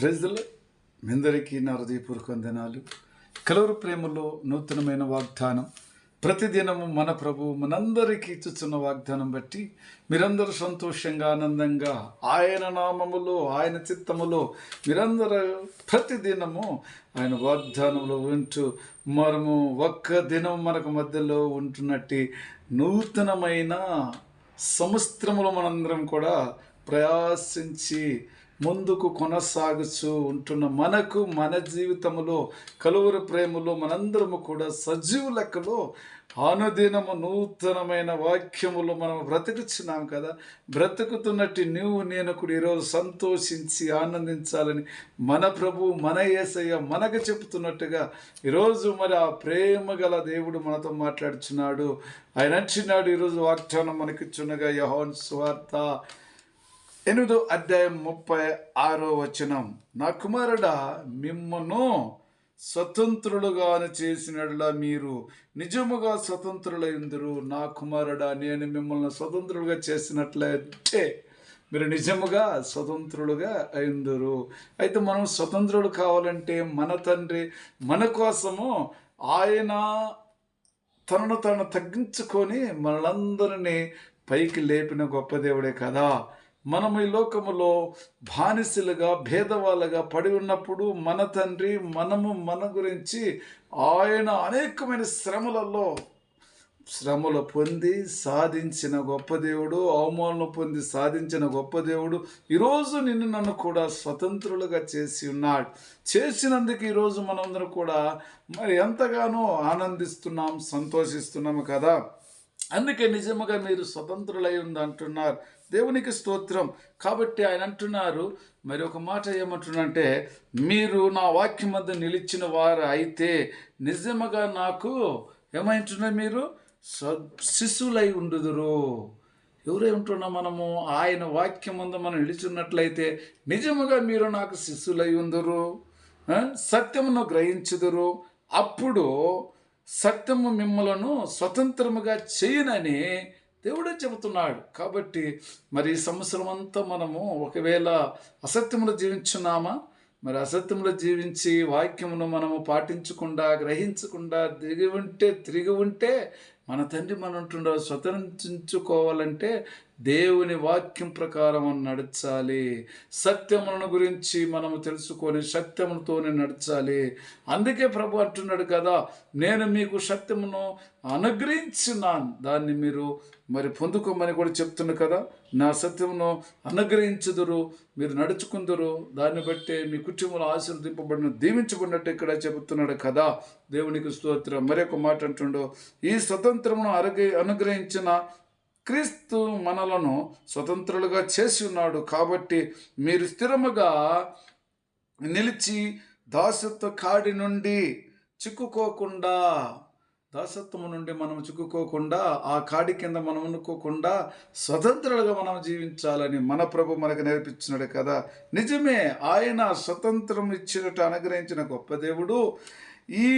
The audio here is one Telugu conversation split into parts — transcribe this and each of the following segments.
ప్రజలు మీ అందరికీ నా హృదయపూర్వక వందనాలు. కలవరు ప్రేమలో నూతనమైన వాగ్దానం. ప్రతిదినము మన ప్రభు మనందరికీ ఇచ్చుచున్న వాగ్దానం బట్టి మీరందరూ సంతోషంగా ఆనందంగా ఆయన నామములో ఆయన చిత్తములో మీరందరూ ప్రతిదినము ఆయన వాగ్దానంలో ఉంటూ మనము ఒక్క దినం మనకు మధ్యలో ఉంటున్నట్టు నూతనమైన సంవత్సరములో మనందరం కూడా ప్రయాసించి ముందుకు కొనసాగుచూ ఉంటున్న మనకు మన జీవితంలో కలువరు ప్రేమలో మనందరము కూడా సజీవ లెక్కలో అనుదినము నూతనమైన వాక్యములు మనం బ్రతుకుచున్నాం కదా. బ్రతుకుతున్నట్టు నువ్వు నేను కూడా ఈరోజు సంతోషించి ఆనందించాలని మన ప్రభు మన ఏసయ్య మనకు చెప్తున్నట్టుగా ఈరోజు మరి ఆ ప్రేమ గల దేవుడు మనతో మాట్లాడుచున్నాడు. ఆయన అంటున్నాడు ఈరోజు వాగ్దానం మనకిచ్చునగా యహోన్ స్వార్థ ఎనిమిదో అధ్యాయం ముప్పై ఆరో వచనం. నా కుమారుడా మిమ్మను స్వతంత్రులుగాను చేసినట్లా మీరు నిజముగా స్వతంత్రులైందరు. నా కుమారుడా నేను మిమ్మల్ని స్వతంత్రులుగా చేసినట్లయితే మీరు నిజముగా స్వతంత్రులుగా అయిందరు అయితే మనం స్వతంత్రులు కావాలంటే మన తండ్రి మన కోసము ఆయన తనను తాను తగ్గించుకొని మనలందరినీ పైకి లేపిన గొప్ప దేవుడే కదా. మనము ఈ లోకములో బానిసలుగా భేదవాళ్ళగా పడి ఉన్నప్పుడు మన తండ్రి మనము మన గురించి ఆయన అనేకమైన శ్రమలలో శ్రమలు పొంది సాధించిన గొప్ప దేవుడు అవమానం పొంది సాధించిన గొప్ప దేవుడు ఈరోజు నిన్ను నన్ను కూడా స్వతంత్రులుగా చేసి ఉన్నాడు. చేసినందుకు ఈరోజు మనందరం కూడా మరి ఎంతగానో ఆనందిస్తున్నాం సంతోషిస్తున్నాము కదా. అందుకే నిజముగా మీరు స్వతంత్రులై ఉంది అంటున్నారు దేవునికి స్తోత్రం. కాబట్టి ఆయన అంటున్నారు మరి ఒక మాట ఏమంటున్నంటే మీరు నా వాక్యం మధ్య నిలిచిన వారు అయితే నిజముగా నాకు ఏమంటున్నారు మీరు? శిశువులై ఉండుదురు. ఎవరై ఉంటున్నాం మనము? ఆయన వాక్యం ముందు మనం నిలిచున్నట్లయితే నిజముగా మీరు నాకు శిశువులై ఉందరు సత్యమును గ్రహించుదురు. అప్పుడు సత్యము మిమ్మలను స్వతంత్రముగా చేయనని దేవుడే చెబుతున్నాడు. కాబట్టి మరి ఈ సంవత్సరం అంతా మనము ఒకవేళ అసత్యములు జీవించున్నామా? మరి అసత్యములు జీవించి వాక్యమును మనము పాటించకుండా గ్రహించకుండా దిగి ఉంటే తిరిగి ఉంటే మన తండ్రి మనం స్వతంత్రించుకోవాలంటే దేవుని వాక్యం ప్రకారం నడచాలి. సత్యములను గురించి మనము తెలుసుకొని సత్యములతోనే నడచాలి. అందుకే ప్రభు అంటున్నాడు కదా నేను మీకు సత్యమును అనుగ్రహించినాను. దాన్ని మీరు మరి పొందుకోమని కూడా చెప్తున్నా కదా నా సత్యమును అనుగ్రహించుదురు మీరు నడుచుకుందరు. దాన్ని బట్టే మీ కుటుంబంలో ఆశీర్వదింపబడిన దీవించబడినట్టు ఇక్కడ చెబుతున్నాడు కదా. దేవునికి స్తోత్రం. మరొక మాట అంటుండో ఈ స్వతంత్రమును అరగ అనుగ్రహించిన క్రీస్తు మనలను స్వతంత్రులుగా చేసి ఉన్నాడు కాబట్టి మీరు స్థిరముగా నిలిచి దాసత్వ కాడి నుండి చిక్కుకోకుండా దాసత్వము నుండి మనం చిక్కుకోకుండా ఆ కాడి కింద మనం అనుకోకుండా స్వతంత్రులుగా మనం జీవించాలని మన ప్రభు మనకు నేర్పించినాడు కదా. నిజమే ఆయన స్వతంత్రం ఇచ్చినట్టు అనుగ్రహించిన గొప్ప దేవుడు ఈ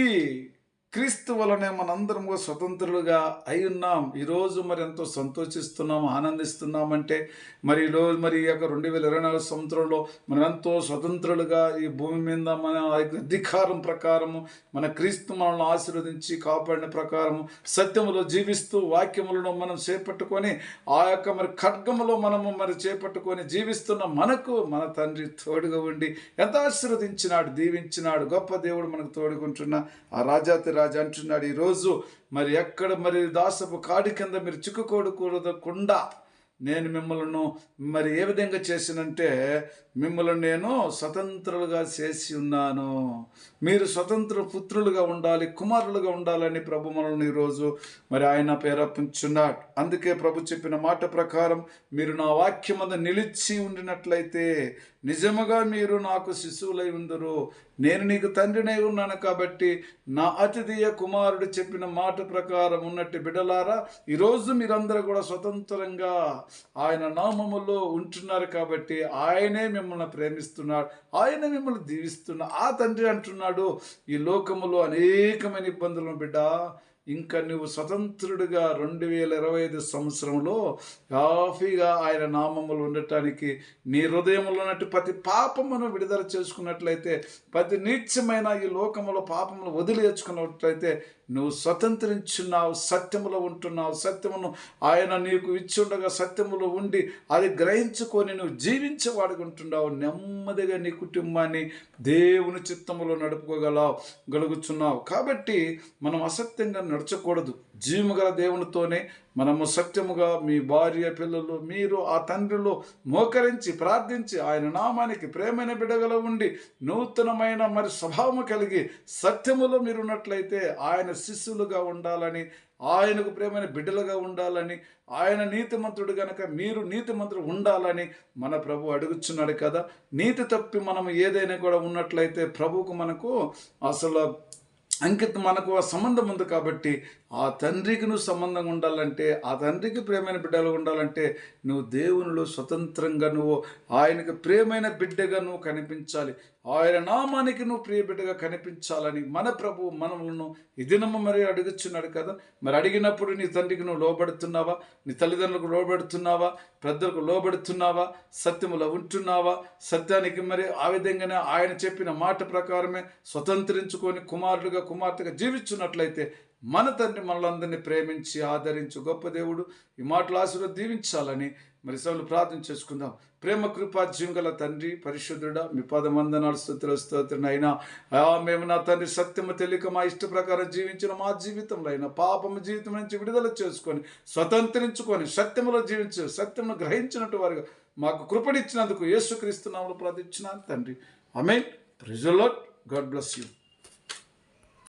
క్రీస్తు వలనే మనందరం స్వతంత్రులుగా అయి ఉన్నాం ఈరోజు మరి ఎంతో సంతోషిస్తున్నాం ఆనందిస్తున్నామంటే మరి ఈరోజు మరి ఈ యొక్క రెండు వేల ఇరవై నాలుగు సంవత్సరంలో మనం ఎంతో స్వతంత్రులుగా ఈ భూమి మీద మన అధికారం ప్రకారము మన క్రీస్తు మనల్ని ఆశీర్వదించి కాపాడిన ప్రకారము సత్యములో జీవిస్తూ వాక్యములను మనం చేపట్టుకొని ఆ యొక్క మరి ఖడ్గములో మనము మరి చేపట్టుకొని జీవిస్తున్న మనకు మన తండ్రి తోడుగా ఉండి ఎంత ఆశీర్వదించినాడు దీవించినాడు గొప్ప దేవుడు మనకు తోడుకుంటున్న ఆ రాజాతి రాజు అంటున్నాడు ఈరోజు మరి ఎక్కడ మరి దాసపు కాడి కింద మీరు చిక్కుకోడకూడకుండా నేను మిమ్మల్ని మరి ఏ విధంగా చేసినంటే మిమ్మల్ని నేను స్వతంత్రులుగా చేసి ఉన్నాను. మీరు స్వతంత్ర పుత్రులుగా ఉండాలి కుమారులుగా ఉండాలని ప్రభు మనల్ని ఈరోజు మరి ఆయన పేరపించున్నాడు అందుకే ప్రభు చెప్పిన మాట ప్రకారం మీరు నా వాక్యం మీద నిలిచి ఉండినట్లయితే నిజముగా మీరు నాకు శిశువులై ఉందరు. నేను నీకు తండ్రినై ఉన్నాను కాబట్టి నా అతిథియ కుమారుడు చెప్పిన మాట ప్రకారం ఉన్నట్టు బిడలారా ఈరోజు మీరందరూ కూడా స్వతంత్రంగా ఆయన నామములో ఉంటున్నారు కాబట్టి ఆయనే మిమ్మల్ని ప్రేమిస్తున్నాడు ఆయన మిమ్మల్ని దీవిస్తున్నాడు ఆ తండ్రి అంటున్నాడు. ఈ లోకములో అనేకమైన ఇబ్బందులను బిడ్డ ఇంకా నువ్వు స్వతంత్రుడిగా రెండు వేల ఇరవై ఐదు సంవత్సరంలో కాఫీగా ఆయన నామములు ఉండటానికి నీ హృదయంలో ఉన్నట్టు ప్రతి పాపమును విడుదల చేసుకున్నట్లయితే ప్రతి నీచమైన ఈ లోకములో పాపములు వదిలేచుకున్నట్లయితే నువ్వు స్వతంత్రించున్నావు సత్యములో ఉంటున్నావు సత్యమును ఆయన నీకు ఇచ్చుండగా సత్యములో ఉండి అది గ్రహించుకొని నువ్వు జీవించేవాడిగా ఉంటున్నావు. నెమ్మదిగా నీ కుటుంబాన్ని దేవుని చిత్తములో నడుపుకోగలవు గలుగుచున్నావు. కాబట్టి మనం అసత్యంగా నడచకూడదు. జీవముగల దేవునితోనే మనము సత్యముగా మీ భార్య పిల్లలు మీరు ఆ తండ్రిలో మోకరించి ప్రార్థించి ఆయన నామానికి ప్రేమైన బిడగల ఉండి నూతనమైన మరి స్వభావము కలిగి సత్యములో మీరు ఉన్నట్లయితే ఆయన శిష్యులుగా ఉండాలని ఆయనకు ప్రేమైన బిడ్డలుగా ఉండాలని ఆయన నీతిమంతుడు గనక మీరు నీతిమంతుడు ఉండాలని మన ప్రభు అడుగుచున్నాడు కదా. నీతి తప్పి మనం ఏదైనా కూడా ఉన్నట్లయితే ప్రభువుకు మనకు అసలు అంకిత మనకు ఆ సంబంధం ఉంది కాబట్టి ఆ తండ్రికి నువ్వు సంబంధం ఉండాలంటే ఆ తండ్రికి ప్రేమైన బిడ్డలు ఉండాలంటే నువ్వు దేవునిలో స్వతంత్రంగా నువ్వు ఆయనకు ప్రేమైన బిడ్డగా నువ్వు కనిపించాలి. ఆయన నామానికి నువ్వు ప్రియ బిడ్డగా కనిపించాలని మన ప్రభు మనములను ఈ మరి అడుగుచున్నాడు కదా. మరి అడిగినప్పుడు నీ తండ్రికి నువ్వు లోబడుతున్నావా? నీ తల్లిదండ్రులకు లోబడుతున్నావా? పెద్దలకు లోబడుతున్నావా? సత్యములో ఉంటున్నావా? సత్యానికి మరి ఆ విధంగానే ఆయన చెప్పిన మాట ప్రకారమే స్వతంత్రించుకొని కుమారుడుగా కుమార్తెగా జీవించున్నట్లయితే మన తండ్రి మనలందరినీ ప్రేమించి ఆదరించు గొప్ప దేవుడు. ఈ మాటలు ఆశలో దీవించాలని మరి సభలు ప్రార్థన చేసుకుందాం. ప్రేమ కృపా జీవంగల తండ్రి పరిశుద్ధుడా మీ పదమందనాలు స్థుతుల స్తోత్రుని అయినా. మేము నా తండ్రి సత్యము తెలియక మా ఇష్ట ప్రకారం జీవించిన మా జీవితంలో అయినా పాపము జీవితం నుంచి విడుదల చేసుకొని స్వతంత్రించుకొని సత్యములో జీవించు సత్యమును గ్రహించినట్టు వారుగా మాకు కృపడిచ్చినందుకు యేసుక్రీస్తు నామలు ప్రార్థించిన తండ్రి. అమెన్ ప్రిజలోట్ గాడ్ బ్లెస్ యూ.